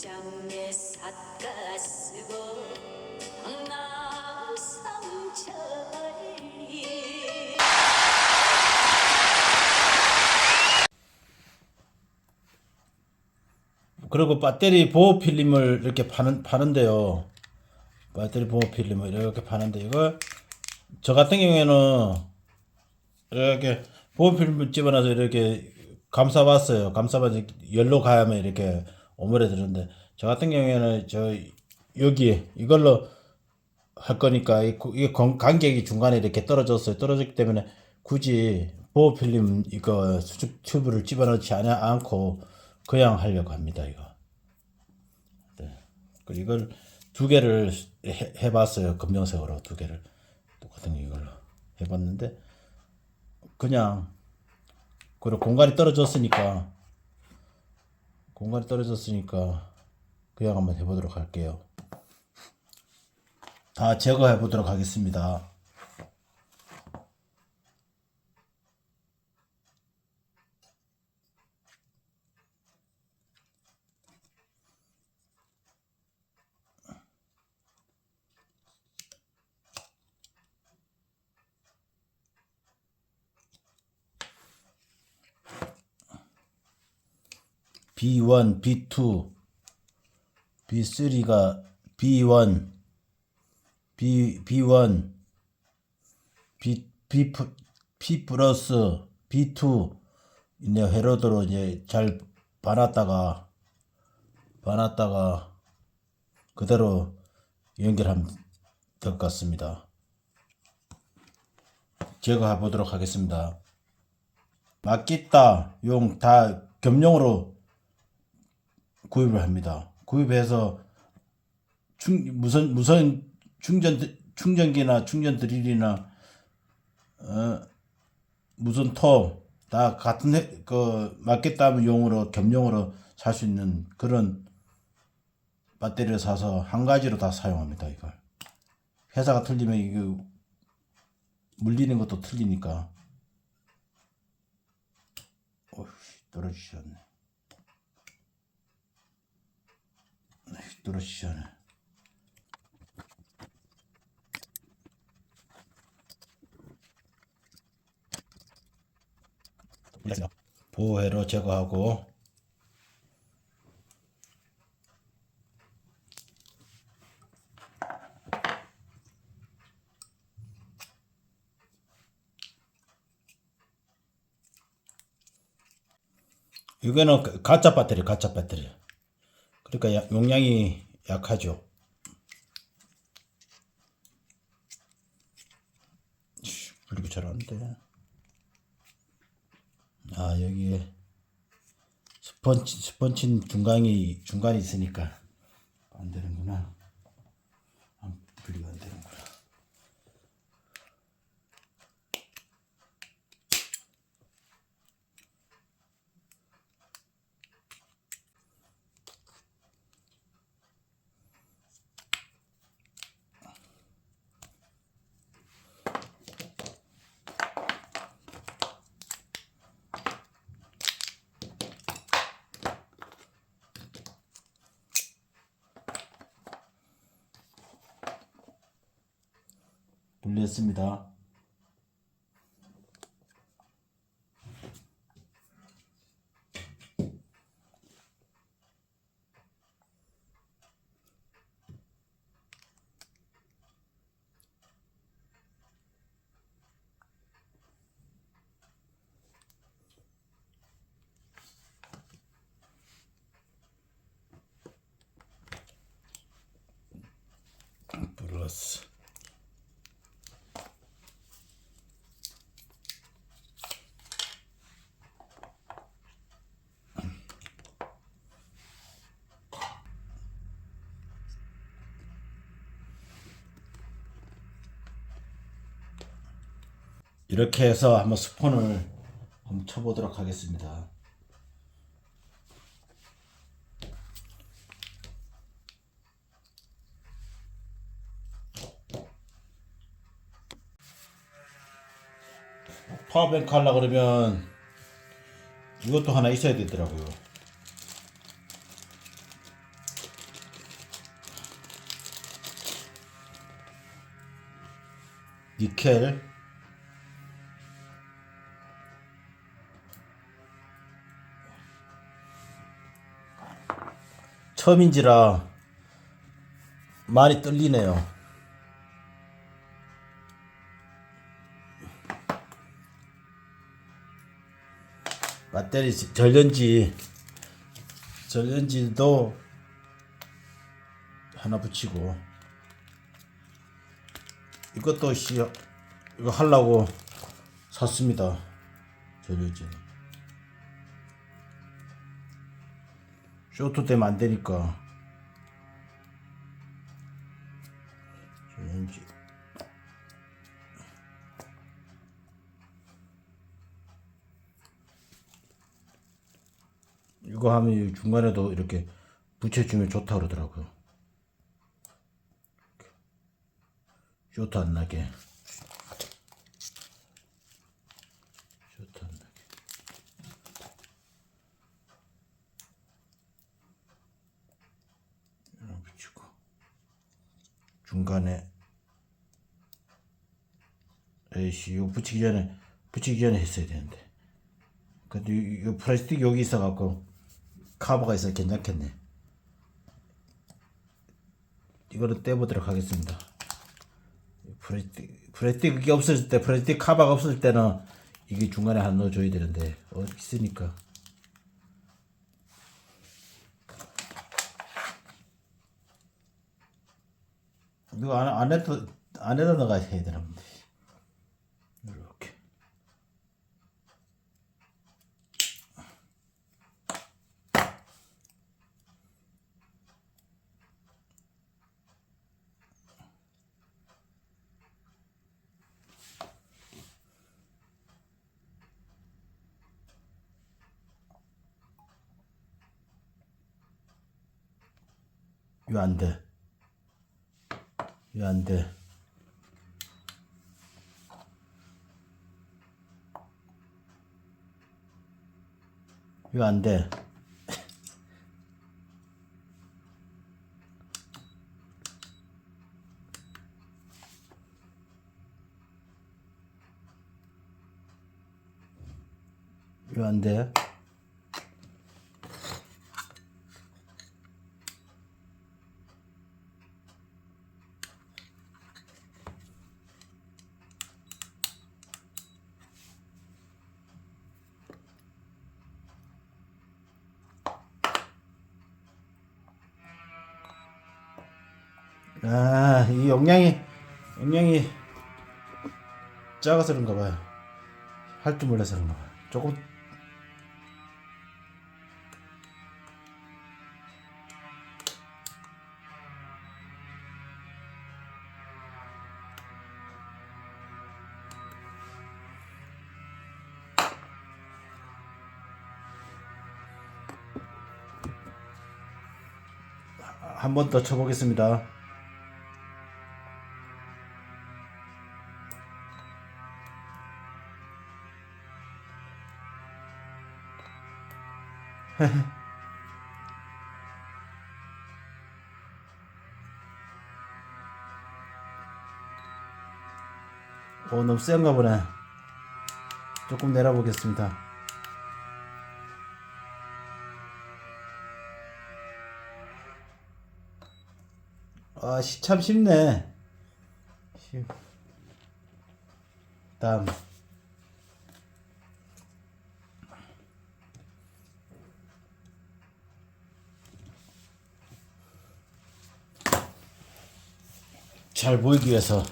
장내 삿가 쓰고 나 삼천리 그리고 배터리 보호 필름을 이렇게 파는 파는데요. 배터리 보호 필름을 이렇게 파는데 이걸 저 같은 경우에는 이렇게 보호 필름을 집어넣어서 이렇게 감싸봤어요. 감싸봐서 열로 가야면 이렇게 오므려 드는데 저 같은 경우에는 저 여기 이걸로 할 거니까 이게 건- 간격이 중간에 이렇게 떨어졌어요. 떨어졌기 때문에 굳이 보호 필름 이거 수축 튜브를 집어넣지 않- 않고 그냥 하려고 합니다. 이거. 네. 그리고 이걸 두 개를 해, 해봤어요. 검정색으로 두 개를 똑같은 이걸로 해봤는데 그냥 그리고 공간이 떨어졌으니까 공간이 떨어졌으니까 그냥 한번 해보도록 할게요. 다 제거해 보도록 하겠습니다. B1, B2, B3가 B1, B, B1, B, B, 프- P 플러스 B2 이제 회로도로 이제 잘 봐놨다가 봐놨다가 그대로 연결하면 될 것 같습니다. 제거해 보도록 하겠습니다. 막기다 용 다 겸용으로 구입을 합니다. 구입해서 충 무선 무선 충전 충전기나 충전 드릴이나 어, 무선 톱 다 같은 해, 그 맞겠다면 용으로 겸용으로 살 수 있는 그런 배터리를 사서 한 가지로 다 사용합니다. 이걸 회사가 틀리면 이거 물리는 것도 틀리니까 어휴 떨어지셨네. 떨어지셨네. 보호회로 제거하고. 이거는 가- 가짜 배터리 가짜 배터리 그러니까 야- 용량이 약하죠 씨, 분리가 잘안 돼. 아 여기에 스펀치 스펀치 중간이 중간이 있으니까 안 되는구나. 안 분리가 안 되는구나. 분리했습니다. 플러스 이렇게 해서 한번 스폰을 훔쳐 보도록 하겠습니다. 파워뱅크 하려 그러면 이것도 하나 있어야 되더라고요. 니켈 처음인지라 많이 떨리네요. 배터리 전len지 전len지도 하나 붙이고 이것도 씨 이거 하려고 샀습니다. 전len지 쇼트 되면 안 되니까 전len지 이거 하면 이 중간에도 이렇게 붙여주면 좋다 그러더라고요. 쇼트 안 나게. 쇼트 안 나게. 이렇게 붙이고 중간에 에이씨 이거 붙이기 전에 붙이기 전에 했어야 되는데. 근데 이, 이 플라스틱 여기 있어갖고 카버가 있어 괜찮겠네. 이거를 떼보도록 하겠습니다. 플라스틱 플라스틱 그게 없을 때 플라스틱 카버가 없을 때는 이게 중간에 한 넣어줘야 되는데 어 있으니까. 이거 안, 안에도 안에다 이거 안 돼. 이거 안 돼. 이거 안 돼. 이거 안 돼. 아, 이 용량이 용량이 작아서 그런가 봐요. 할 줄 몰라서 그런가 봐요. 조금 한번더 쳐보겠습니다. 오 너무 센가 보네. 조금 내려보겠습니다. 아, 시, 참 쉽네. 쉽. 다음. 잘 보이기 위해서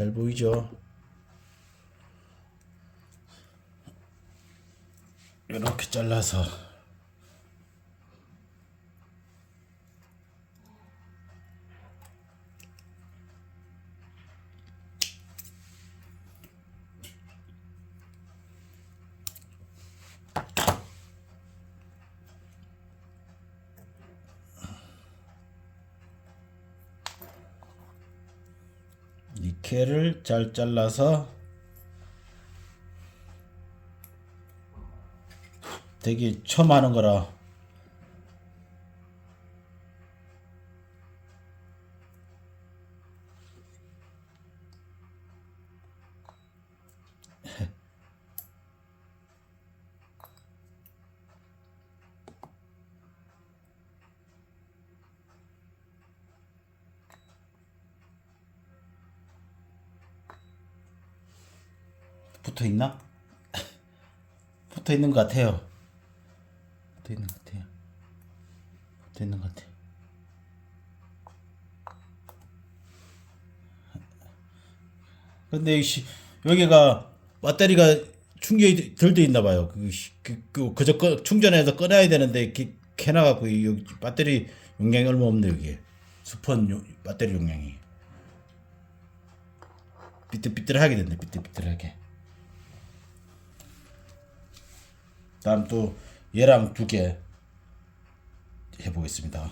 잘 보이죠? 이렇게 잘라서 니켈을 잘 잘라서 되게 처음 하는 거라 붙어 있나? 붙어 있는 것 같아요. 붙어 있는 것 같아요. 붙어 있는 것 같아. 근데 이 씨, 여기가 배터리가 충전이 덜 돼 있나 봐요. 그, 씨- 그, 그 그저 꺼, 충전해서 꺼내야 되는데 이렇게 캐놔갖고 이 여기 배터리 용량이 얼마 없네 여기. 용- 배터리 용량이. 삐뚤삐뚤하게 됐네 삐뚤삐뚤하게. 다음 또 얘랑 두 개 해보겠습니다.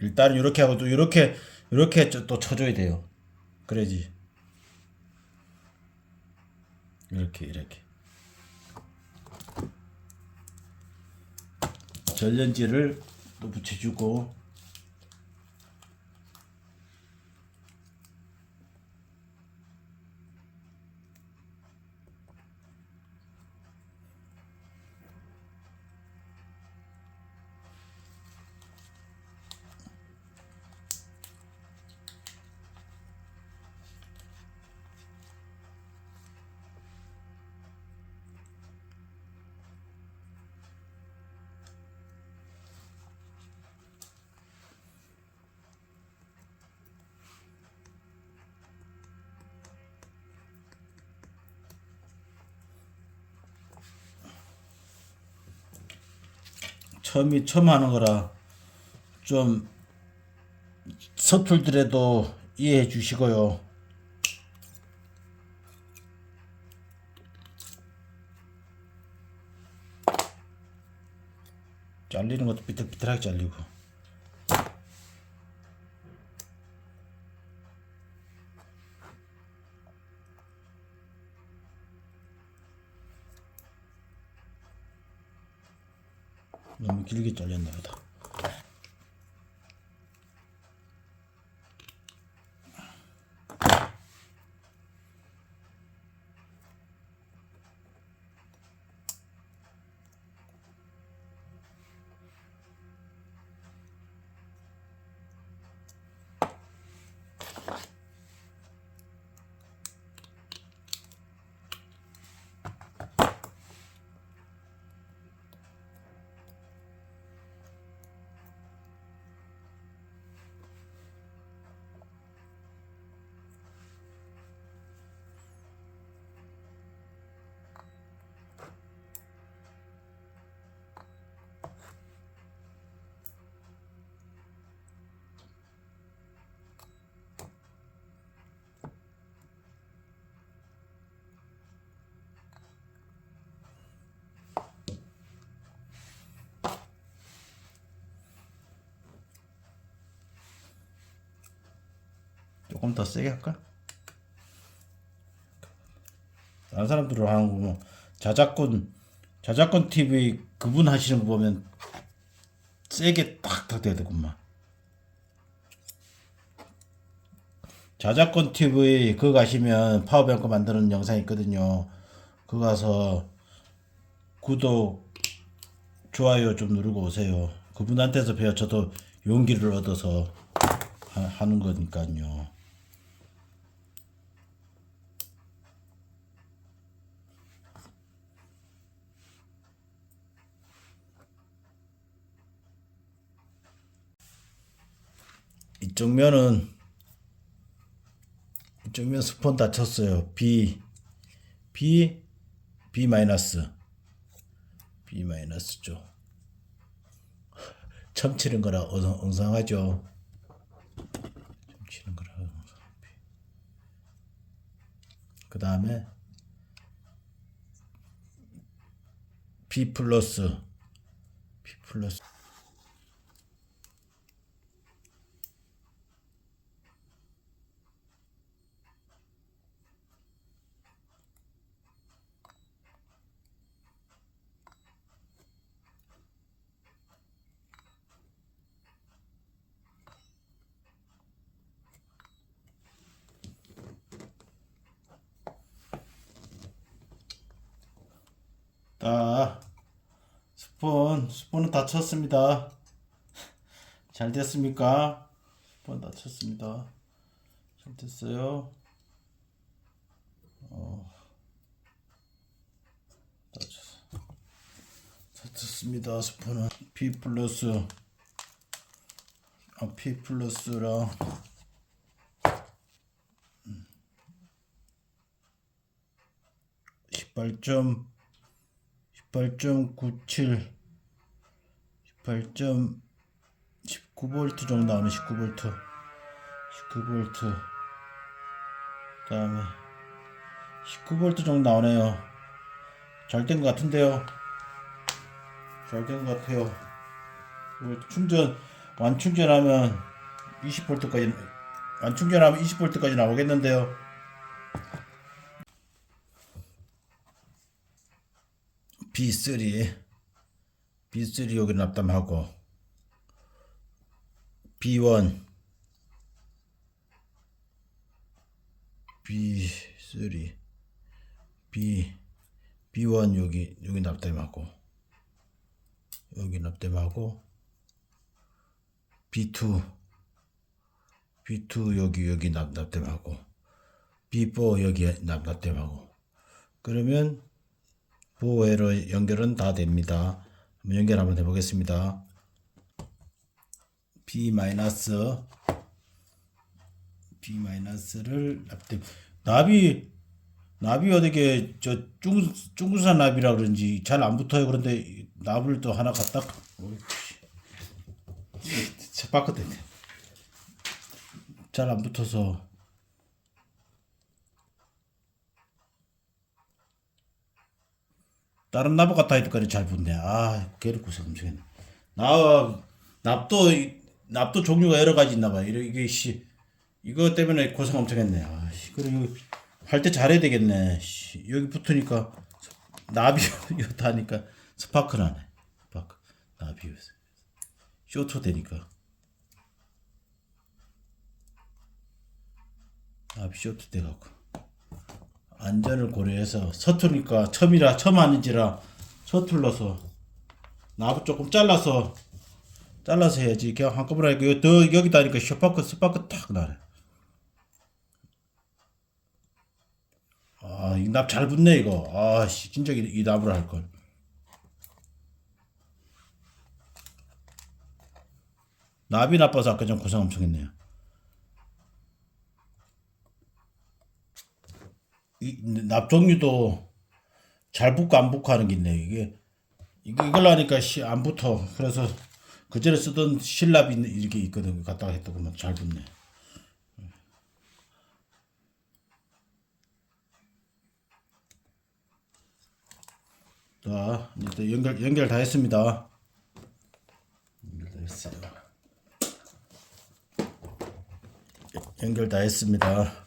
일단 이렇게 하고 또 이렇게 이렇게 저- 또 쳐줘야 돼요. 그래야지. 이렇게 이렇게. 전len지를 또 붙여주고 처음이 처음 하는 거라 좀 서툴더라도 이해해 주시고요. 잘리는 것도 삐뚤삐뚤하게 잘리고. 너무 길게 잘렸나 보다. 조금 더 세게 할까? 다른 사람들은 하는 거 보면 자작권 자작권 TV 그분 하시는 거 보면 세게 탁탁 돼야 되구만. 자작권 TV 그거 가시면 파워뱅크 만드는 영상 있거든요. 그거 가서 구독 좋아요 좀 누르고 오세요. 그분한테서 배워 저도 용기를 얻어서 하, 하는 거니까요. 이쪽 면은 이쪽 면 스폰 닫혔어요. B B B 마이너스 B 마이너스죠. 첨 치는 거라 엉성하죠. 첨 치는 거라. 그 다음에 B 플러스 B 플러스 다 스폰 스폰은 다 쳤습니다. 잘 됐습니까? 스폰 다 쳤습니다. 잘 됐어요. 어, 다 쳤어 다 쳤습니다 스폰은. P 플러스. 아, P 플러스랑. 음. 발점. 18.97 18점 19V 정도 나오네 19V 19V 그 다음에 19V 정도 나오네요. 잘 된 것 같은데요? 잘 된 것 같아요. 충전 완충전하면 20V까지 완충전하면 20V까지 나오겠는데요 B3 B3 여기 납담하고 B1 B3 B B1 여기 여기 납땜하고 여기 납땜하고 B2 B2 여기 여기 납 납땜하고 B4 여기 납 납땜하고 그러면 보호회로 연결은 다 됩니다. 한번 연결 한번 해보겠습니다. B 마이너스 B 마이너스를 납이 납이 어떻게 저 중, 중구산 납이라 그런지 잘 안 붙어요. 그런데 납을 또 하나 갖다 바꿨대. 잘안 붙어서 다른 납을 갖다 해도 잘 붙네. 아, 걔를 고생 엄청 했네. 나 납도 납도 종류가 여러 가지 있나 봐. 이게 씨 이거 때문에 고생 엄청 했네. 아, 씨. 그리고 할때 잘해야 되겠네. 씨. 여기 붙으니까 이거 다니까 스파크 나네. 스파크 나비 쇼트 되니까 나비 쇼트 돼갖고 안전을 고려해서 서투니까 처음이라 처음 아닌지라 서툴러서 나부 조금 잘라서 잘라서 해야지 그냥 한꺼번에 이거 더 여기다 하니까 스파크 스파크 탁 나네. 아, 이 납 잘 붙네, 이거. 아, 씨, 진짜 이, 이 납으로 할 걸. 납이 나빠서 아까 좀 고생 엄청 했네요. 납 종류도 잘 붙고 안 붙고 하는 게 있네요. 이게, 이걸로 하니까 씨, 안 붙어. 그래서 그 전에 쓰던 실납이 이렇게 있거든. 갖다가 했다 보면 잘 붙네. 자, 이제 연결 연결 다 했습니다. 연결 다 했어요. 연결 다 했습니다.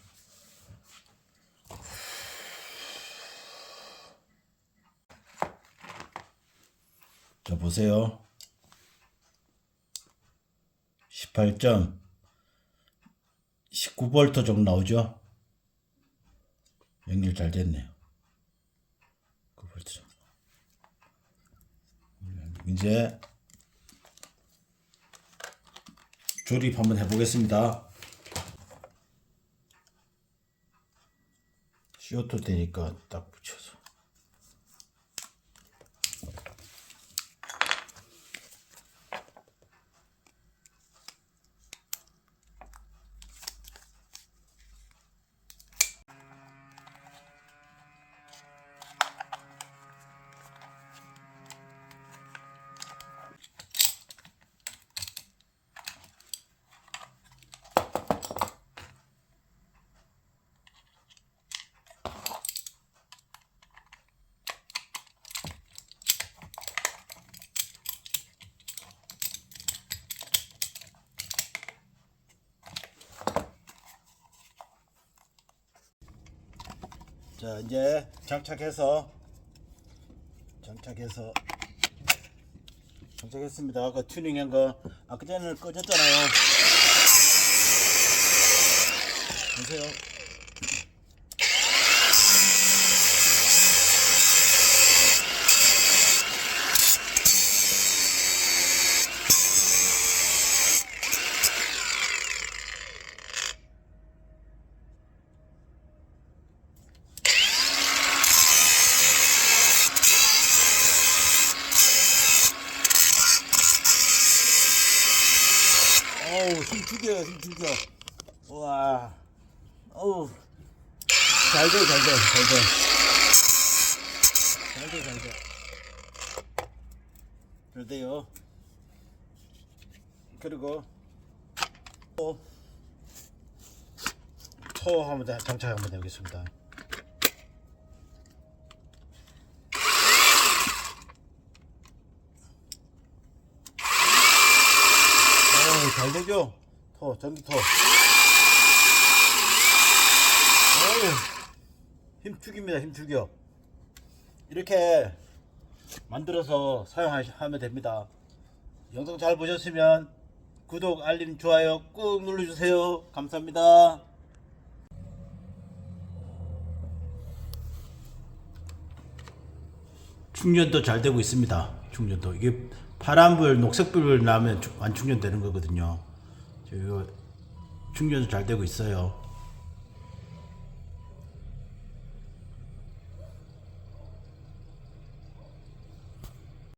자, 보세요. 18점 19V 정도 나오죠? 연결 잘 됐네요. 9V 정도. 이제 조립 한번 해보겠습니다. CO2 되니까 딱 붙여서 자 이제 장착해서 장착해서 장착했습니다. 그 튜닝한 거 아까 전에 꺼졌잖아요. 보세요. 죽여 힘 죽여. 우와. 어우. 잘돼 잘돼 잘돼 잘돼 잘돼. 잘 돼요. 그리고 또 토 한번 더 장착 한번 해보겠습니다. 잘 되죠? 토 전기토 어우 힘 죽입니다 힘 죽여. 이렇게 만들어서 사용하면 됩니다. 영상 잘 보셨으면 구독 알림 좋아요 꾹 눌러주세요. 감사합니다. 충전도 잘 되고 있습니다. 충전도. 이게 파란불 녹색불 나면 완충전 되는 거거든요 저 이거 충전도 잘 되고 있어요